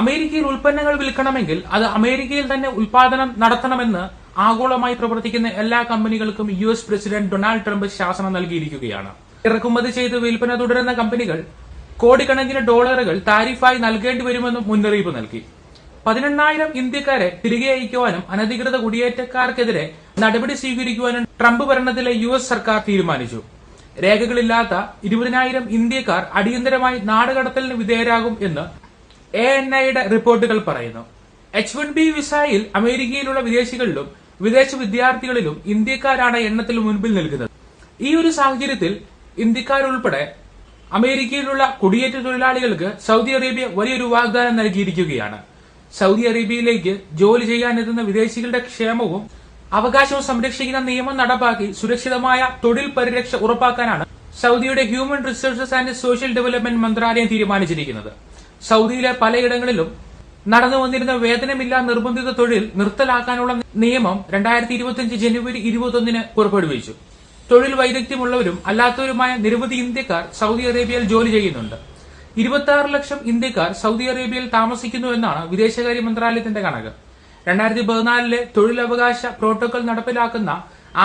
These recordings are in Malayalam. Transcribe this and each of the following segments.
അമേരിക്കയിൽ ഉൽപ്പന്നങ്ങൾ വിൽക്കണമെങ്കിൽ അത് അമേരിക്കയിൽ തന്നെ ഉൽപാദനം നടത്തണമെന്ന് ആഗോളമായി പ്രവർത്തിക്കുന്ന എല്ലാ കമ്പനികൾക്കും U S president Donald Trump ശാസനം നൽകിയിരിക്കുകയാണ്. ഇറക്കുമതി ചെയ്ത് വിൽപ്പന തുടരുന്ന കമ്പനികൾ കോടിക്കണക്കിന് ഡോളറുകൾ താരിഫായി നൽകേണ്ടി വരുമെന്നും മുന്നറിയിപ്പ് നൽകി. പതിനെണ്ണായിരം ഇന്ത്യക്കാരെ തിരികെ അയക്കുവാനും അനധികൃത കുടിയേറ്റക്കാർക്കെതിരെ നടപടി സ്വീകരിക്കുവാനും ട്രംപ് ഭരണത്തിലെ യു എസ് സർക്കാർ തീരുമാനിച്ചു. രേഖകളില്ലാത്ത ഇരുപതിനായിരം ഇന്ത്യക്കാർ അടിയന്തരമായി നാടുകടത്തലിന് വിധേയരാകും എന്ന് എ എൻ ഐയുടെ റിപ്പോർട്ടുകൾ പറയുന്നു. എച്ച് വൺ ബി വിസയിൽ അമേരിക്കയിലുള്ള വിദേശികളിലും വിദേശ വിദ്യാർത്ഥികളിലും ഇന്ത്യക്കാരാണ് എണ്ണത്തിൽ മുൻപിൽ നിൽക്കുന്നത്. ഈ ഒരു സാഹചര്യത്തിൽ ഇന്ത്യക്കാരുൾപ്പെടെ അമേരിക്കയിലുള്ള കുടിയേറ്റ തൊഴിലാളികൾക്ക് സൗദി അറേബ്യ വലിയൊരു വാഗ്ദാനം നൽകിയിരിക്കുകയാണ്. സൗദി അറേബ്യയിലേക്ക് ജോലി ചെയ്യാനെത്തുന്ന വിദേശികളുടെ ക്ഷേമവും അവകാശവും സംരക്ഷിക്കുന്ന നിയമം നടപ്പാക്കി സുരക്ഷിതമായ തൊഴിൽ പരിരക്ഷ ഉറപ്പാക്കാനാണ് സൗദിയുടെ human resources and social development മന്ത്രാലയം തീരുമാനിച്ചിരിക്കുന്നത്. സൗദിയിലെ പലയിടങ്ങളിലും നടന്നു വന്നിരുന്ന വേതനമില്ലാ നിർബന്ധിത തൊഴിൽ നിർത്തലാക്കാനുള്ള നിയമം രണ്ടായിരത്തി ഇരുപത്തിയഞ്ച് ജനുവരി ഇരുപത്തൊന്നിന് പുറപ്പെടുവിച്ചു. തൊഴിൽ വൈദഗ്ധ്യമുള്ളവരും അല്ലാത്തവരുമായ നിരവധി ഇന്ത്യക്കാർ സൗദി അറേബ്യയിൽ ജോലി ചെയ്യുന്നുണ്ട്. ഇരുപത്തി ലക്ഷം ഇന്ത്യക്കാർ സൗദി അറേബ്യയിൽ താമസിക്കുന്നു എന്നാണ് വിദേശകാര്യ മന്ത്രാലയത്തിന്റെ കണക്ക്. രണ്ടായിരത്തി പതിനാലിലെ തൊഴിലവകാശ പ്രോട്ടോകോൾ നടപ്പിലാക്കുന്ന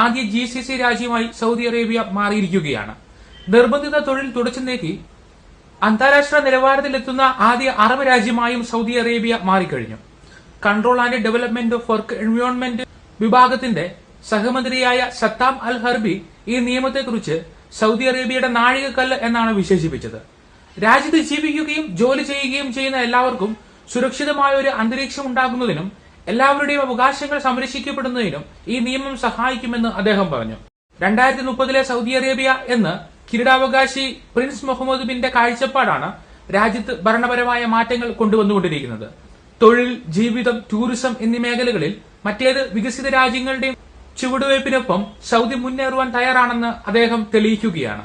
ആദ്യ ജി സി സി രാജ്യമായി സൗദി അറേബ്യ മാറിയിരിക്കുകയാണ്. നിർബന്ധിത തൊഴിൽ തുടച്ചു നീക്കി അന്താരാഷ്ട്ര നിലവാരത്തിലെത്തുന്ന ആദ്യ അറബ് രാജ്യമായും സൗദി അറേബ്യ മാറിക്കഴിഞ്ഞു. Control and development of work environment വിഭാഗത്തിന്റെ സഹമന്ത്രിയായ സത്താം അൽ ഹർബി ഈ നിയമത്തെക്കുറിച്ച് സൗദി അറേബ്യയുടെ നാഴികക്കല്ല് എന്നാണ് വിശേഷിപ്പിച്ചത്. രാജ്യത്ത് ജീവിക്കുകയും ജോലി ചെയ്യുകയും ചെയ്യുന്ന എല്ലാവർക്കും സുരക്ഷിതമായ ഒരു അന്തരീക്ഷം ഉണ്ടാകുന്നതിനും എല്ലാവരുടെയും അവകാശങ്ങൾ സംരക്ഷിക്കപ്പെടുന്നതിനും ഈ നിയമം സഹായിക്കുമെന്ന് അദ്ദേഹം പറഞ്ഞു. രണ്ടായിരത്തി മുപ്പതിലെ സൗദി അറേബ്യ എന്ന് കിരീടാവകാശി പ്രിൻസ് മുഹമ്മദ് ബിന്റെ കാഴ്ചപ്പാടാണ് രാജ്യത്ത് ഭരണപരമായ മാറ്റങ്ങൾ കൊണ്ടുവന്നുകൊണ്ടിരിക്കുന്നത്. തൊഴിൽ ജീവിതം ടൂറിസം എന്നീ മേഖലകളിൽ മറ്റേത് വികസിത രാജ്യങ്ങളുടെയും ചുവടുവയ്പ്പിനൊപ്പം സൗദി മുന്നേറുവാൻ തയ്യാറാണെന്ന് അദ്ദേഹം തെളിയിക്കുകയാണ്.